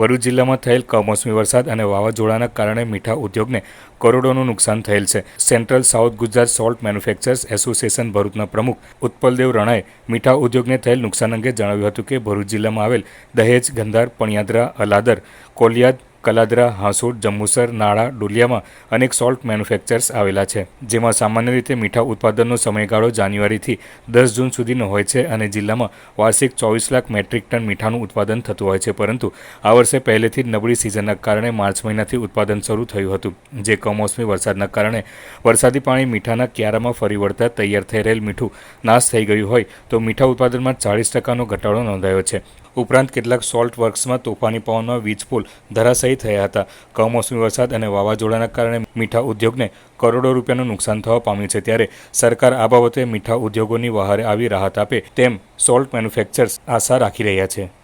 ભરૂચ જિલ્લામાં થયેલ કમોસમી વરસાદ અને વાવાઝોડાના કારણે મીઠા ઉદ્યોગને કરોડોનું નુકસાન થયેલ છે. Central south Gujarat salt manufacturers association ભરૂચના પ્રમુખ ઉત્પલદેવ રણાએ મીઠા ઉદ્યોગને થયેલ નુકસાન અંગે જણાવ્યું હતું કે ભરૂચ જિલ્લામાં આવેલ દહેજ, ગંધાર, પણિયાદરા, અલાદર, કોલિયાદ કલાદરા હાંસોડ જંબુસર, નાળા, ડુલિયામાં અનેક સોલ્ટ મેન્યુફેક્ચર્સ આવેલા છે, જેમાં સામાન્ય રીતે મીઠા ઉત્પાદનનો સમયગાળો જાન્યુઆરીથી દસ જૂન સુધીનો હોય છે અને જિલ્લામાં વાર્ષિક ચોવીસ લાખ મેટ્રિક ટન મીઠાનું ઉત્પાદન થતું હોય છે, પરંતુ આ વર્ષે પહેલેથી જ નબળી સિઝનના કારણે માર્ચ મહિનાથી ઉત્પાદન શરૂ થયું હતું, જે કમોસમી વરસાદના કારણે વરસાદી પાણી મીઠાના ક્યારામાં ફરી વળતા તૈયાર થઈ રહેલ મીઠું નાશ થઈ ગયું હોય તો મીઠા ઉત્પાદનમાં ચાળીસ ટકાનો ઘટાડો નોંધાયો છે. ઉપરાંત કેટલાક સોલ્ટ વર્ક્સમાં તોફાની પવનમાં વીજપોલ ધરાશયી થયા હતા. કમોસમી વરસાદ અને વાવાઝોડાના કારણે મીઠા ઉદ્યોગને કરોડો રૂપિયાનું નુકસાન થવા પામ્યું છે. ત્યારે સરકાર આ બાબતે મીઠા ઉદ્યોગોની વહારે આવી રાહત આપે તેમ સોલ્ટ મેન્યુફેક્ચર્સ આશા રાખી રહ્યા છે.